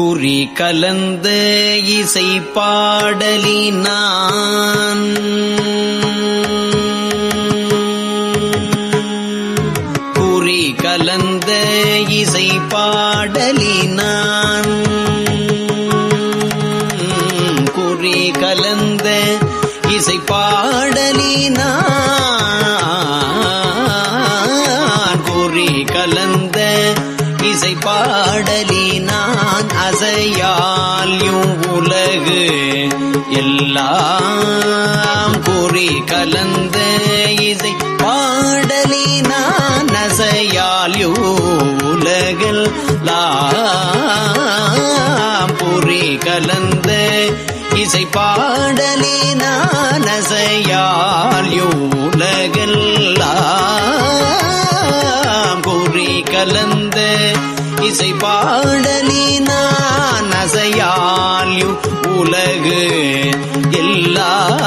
குறி கலந்த இசை பாடலினான். குறி கலந்த இசை பாட எல்லாம் குறி கலந்த இசை பாடலினான் அசையால் உலகில் லாம். பொறி கலந்த இசை பாடலினான் அசையால் உலகெல்லாம் பொறி கலந்த இசை பாடலினான் உலகு எல்லாம்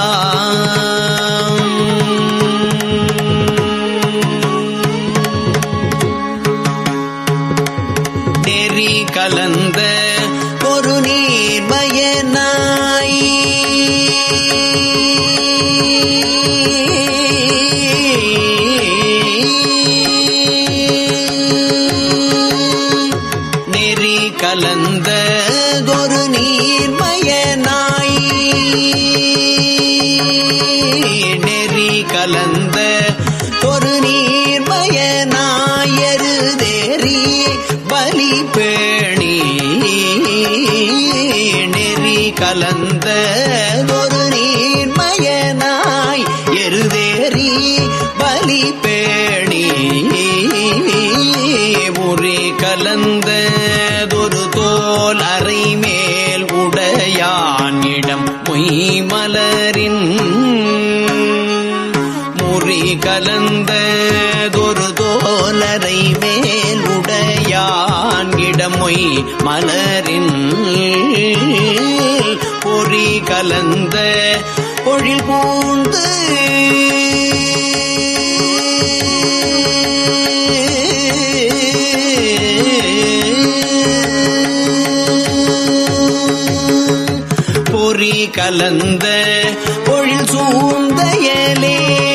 ஒரு நீர்மய நாயரு நீர்மயனாயருதேறி பலி பேணி நெறி கலந்த ஒரு நீர்மய நாய் எருதேறி பலி பேணி முறி கலந்த ஒரு தோல் அறை மேல் உடையானிடம் பொய் மலரின் கலந்ததொரு தோலரை மேல் உடையான் இடமொய் மலரின் பொறி கலந்த பொழில் பூந்து பொறி கலந்த பொழில் சூழ்ந்தையலே புயலாரும்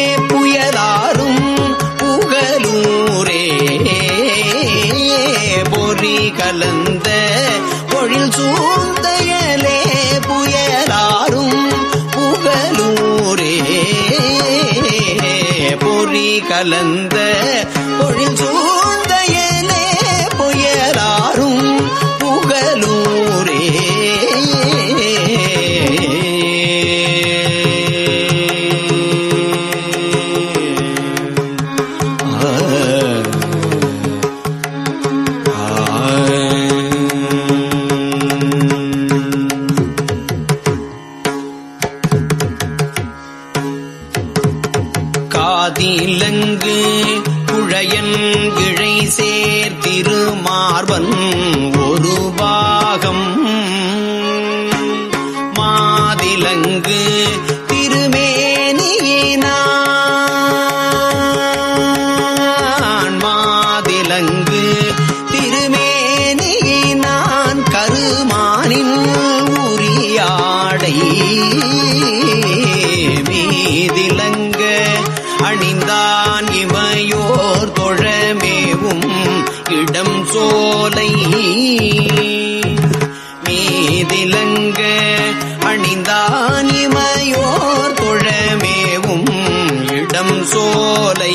கலந்த சோலை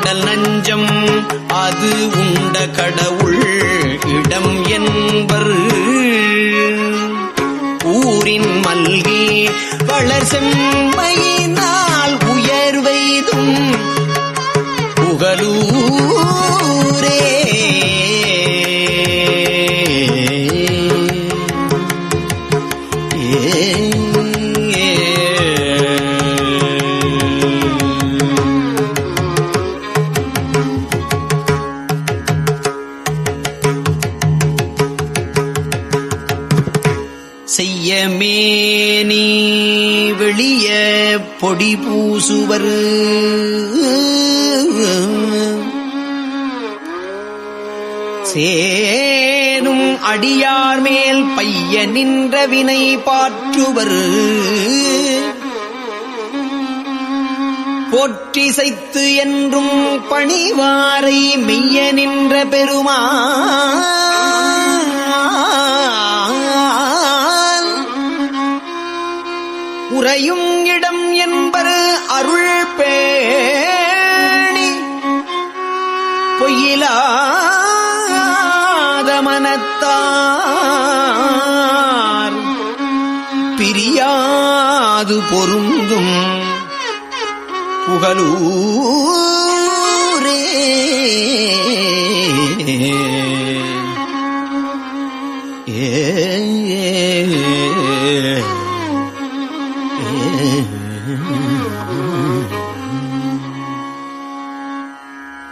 கடல் நஞ்சம் அது உண்ட கடவுள் இடம் என்பர். ஊரின் மல்கி வளர் செம்மையினால் உயர்வைதும் புகழூரே பொடி பூசுவர். சேனும் அடியார் மேல் பைய நின்ற வினை பாற்றுவர். போற்றிசைத்து என்றும் பணிவாரை மெய்ய நின்ற பெருமா உறையும் பிரியாது பொருந்தும். புகழூரே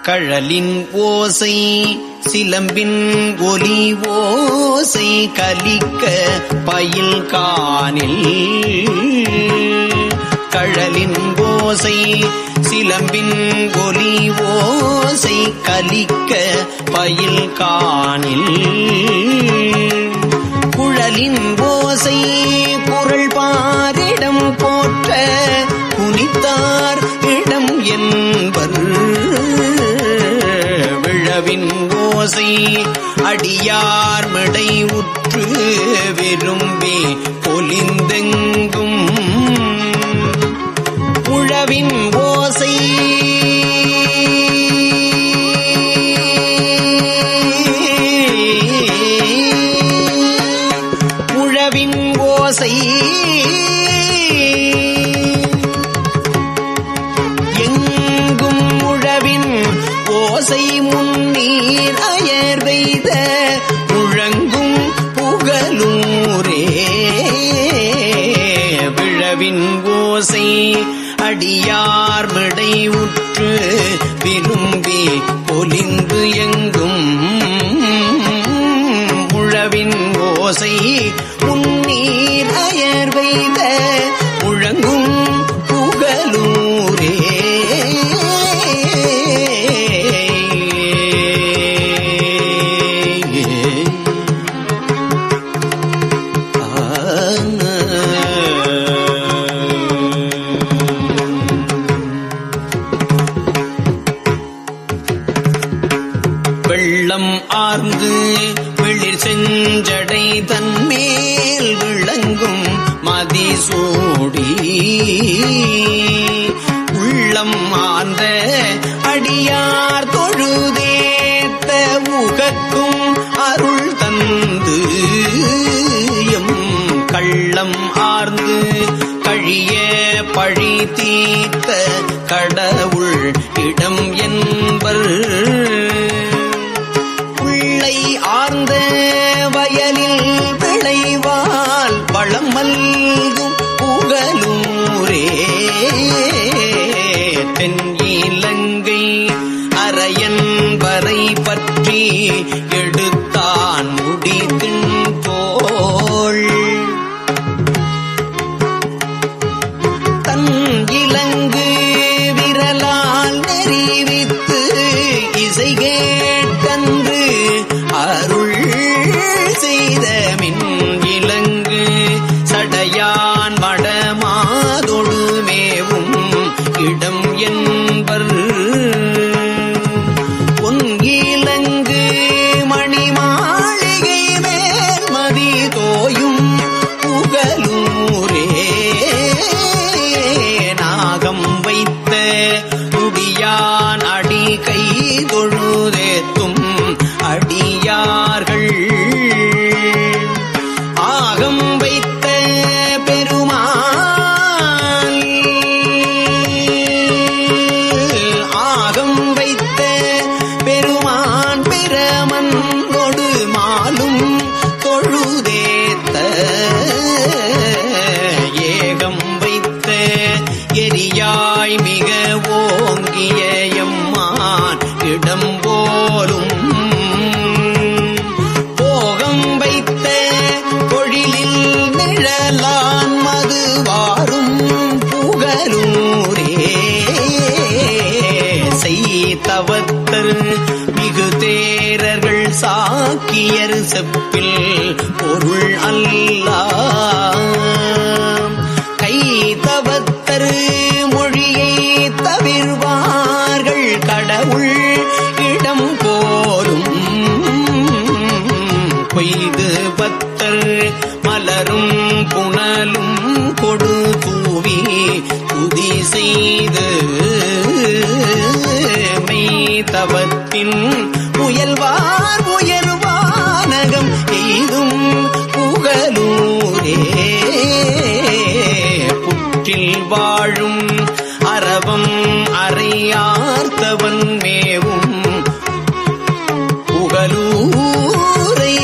கழலின் ஓசை சிலம்பின் ஒலி ஓசை கலிக்க பயில் காணில். கழலின் ஓசை சிலம்பின் ஒலி ஓசை கலிக்க பயில் காணில். குழலின் ஓசை குரல் பாரிடம் போற்ற குனித்தார் இடம் என்பர். ஓசை அடியார் மடை உற்று விரும்பி பொலிந்தெங்கும். உழவின் என்பர் நிழலான் மதுவாரும் புகழூரே செய்தவத்தர் மிகு தேரர்கள் சாக்கியர் செப்பில் பொருள் அல்ல. கைதவத்தர் மொழியை துதி செய்து மெய்தவத்தின் முயல்வார் உயர்வானகம் எய்தும் புகலூரே புற்றில் வாழும் அரவம் அறையார்த்தவன் மேவும் புகலூரை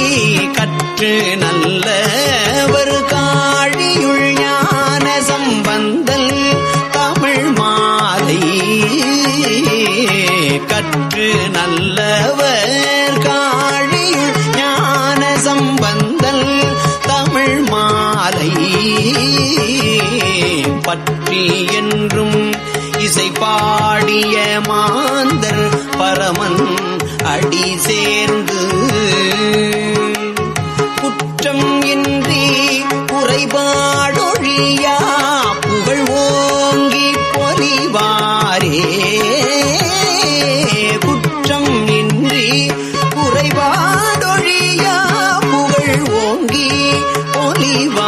கற்று நல்ல என்றும் இசை பாடிய மாந்தர் பரமன் அடி சேர்ந்து குற்றம் இன்றி குறைபாடொழியா புகழ் ஓங்கி பொலிவாரே குற்றம் இன்றி குறைபாடொழியா புகழ் ஓங்கி பொலிவாரே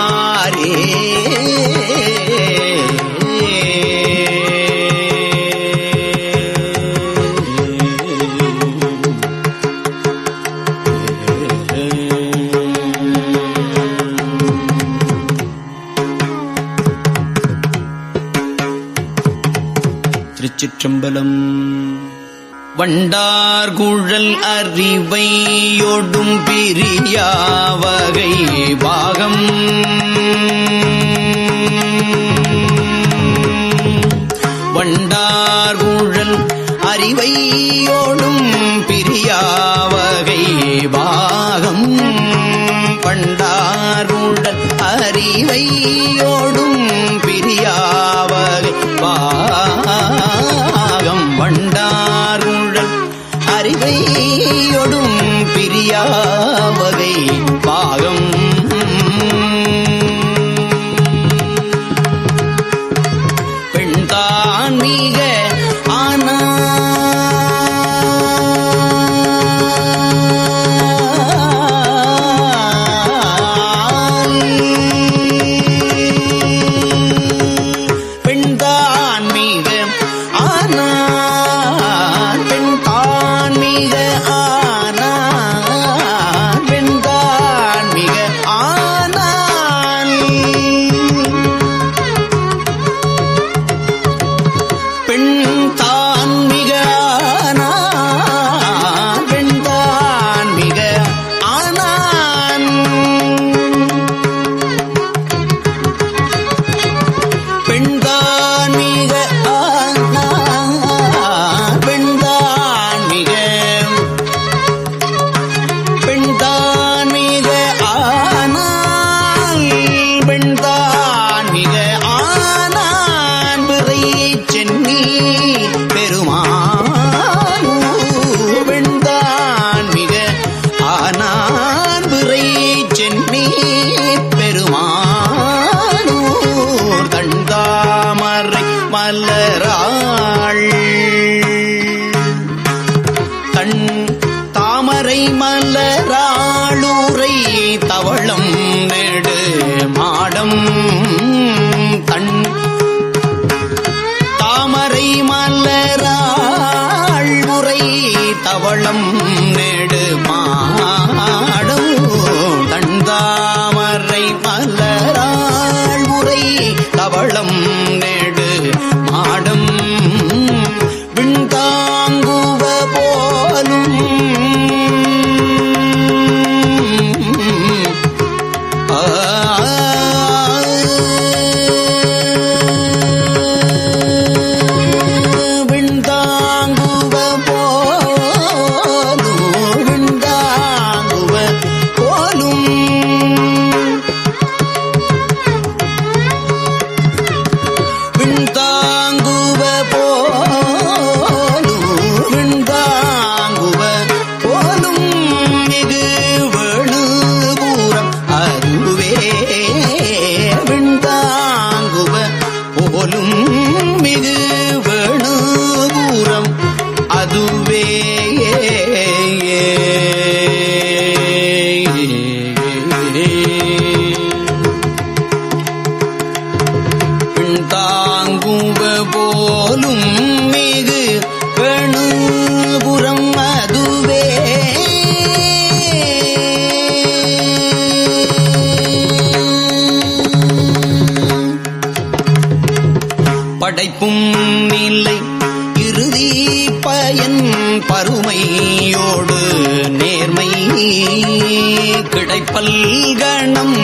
கண்டார் குழல் அறிவையொடும் பிரியாவகை பாகம். வண்டார் குழல் அறிவையோடும் பிரியாவகை பாகம். பண்டாருடல் அறிவை படைப்பும் இல்லை இறுதி பயன் பருமையோடு நேர்மை கிடைப்பல் கணம்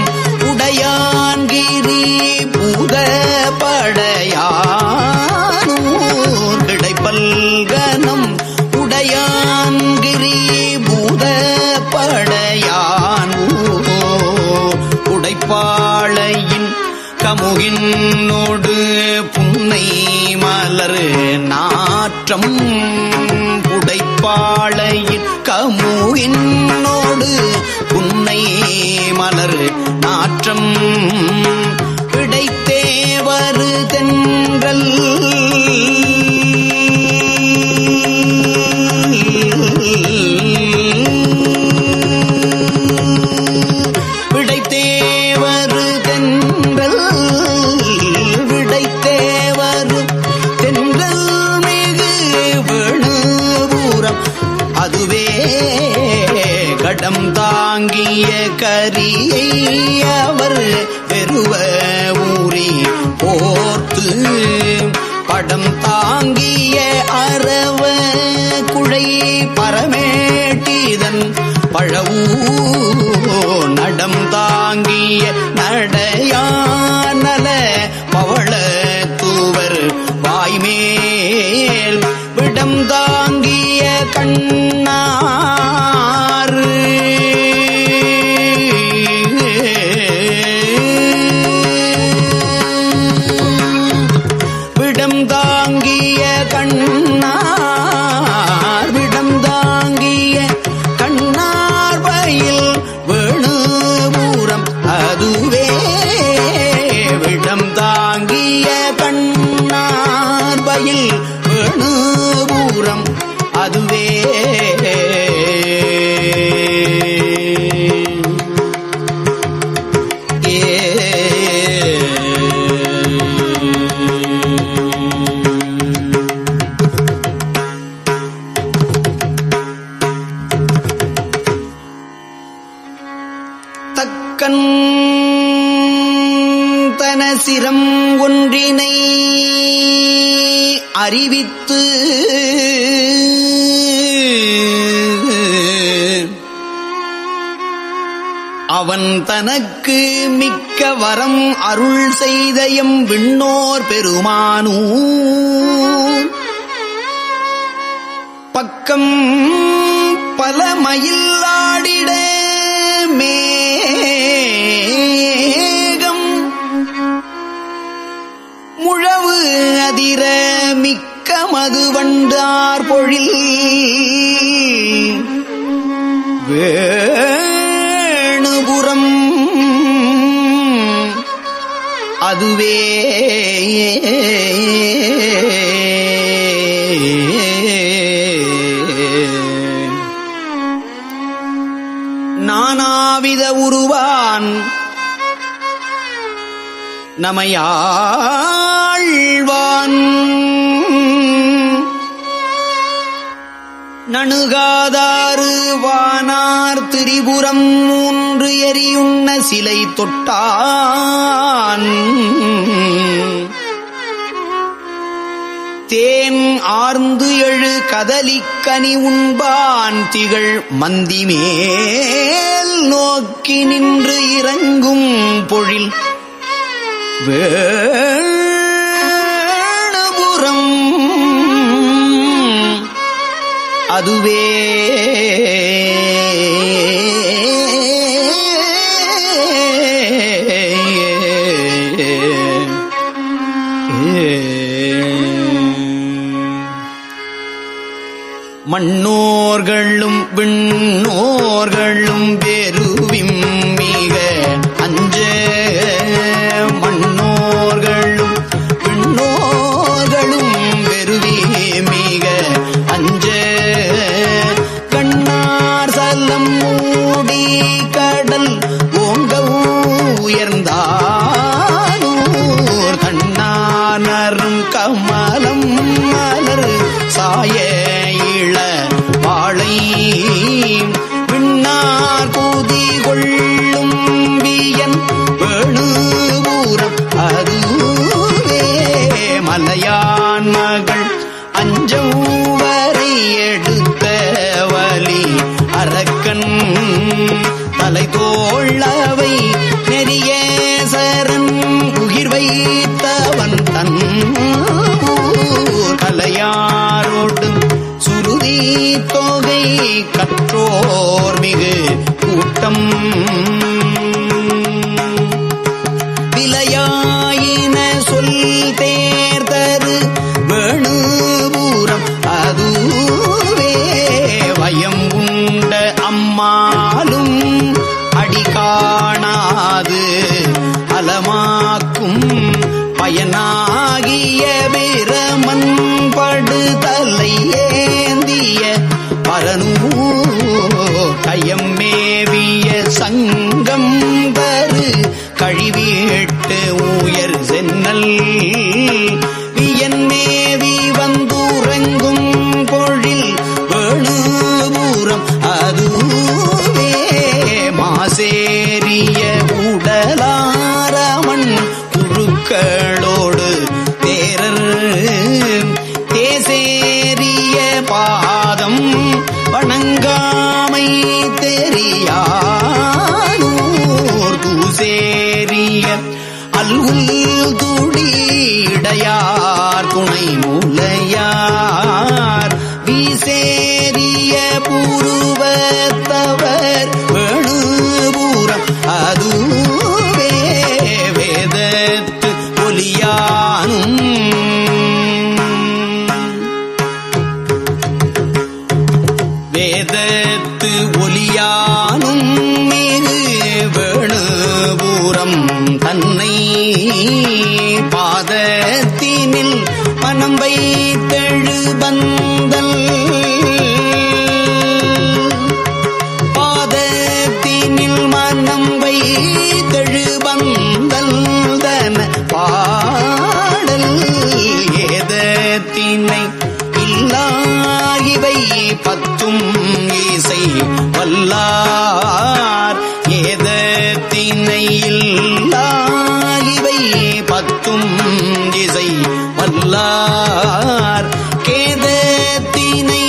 உடையா மலர் நாற்றம் பிடைத்தேவரு கரியை அவர் பெருவ ஊறி போர்த்து. படம் தாங்கிய அரவ குழை பரமேட்டிதன் பழவூ நடம் தாங்கிய நடையானல பவள தூவர் வாய்மேல். விடம் தாங்கிய கண்ணா தக்கன் சிரம் ஒன்றினை அறிவித்து அவன் தனக்கு மிக்க வரம் அருள் செய்தயம் விண்ணோர் பெருமானூர் பக்கம் பல மயிலாடிட அதிர மிக்க மது வண்டார் பொழில். வேணுபுரம் அதுவே நானாவித உருவான். நமையா அணுகாதாறு வானார் திரிபுரம் மூன்று எரியுண்ண சிலை தொட்டான். தேன் ஆர்ந்து எழு கதலிக்கனி உண்பான். திகழ் மந்திமேல் நோக்கி நின்று இறங்கும் பொழில். வேணபுரம் அதுவே வாழை. விண்ணார் பூதி கொள்ளும் வியன் வேணுபூரம் அதுவே மலையான் மகள் அஞ்சவரை எடுத்த வலி. அரக்கன் தலை தோழவை நெறிய சரண் உயிர்வை கற்றோர் மிகு கூட்டம். விலையாயின சொல் தேர்தரு வேணுபூரம் அதுவே வயம் உண்ட அம்மாலும் அடி காணாது அலமாக்கும் பயனா அல்குல் துடிடையார் துணை மூலையா வல்லார் இவை பத்தும் இசை வல்லார். ஏதத்தினை இவை பத்தும் இசை வல்லார். கேதத்தினை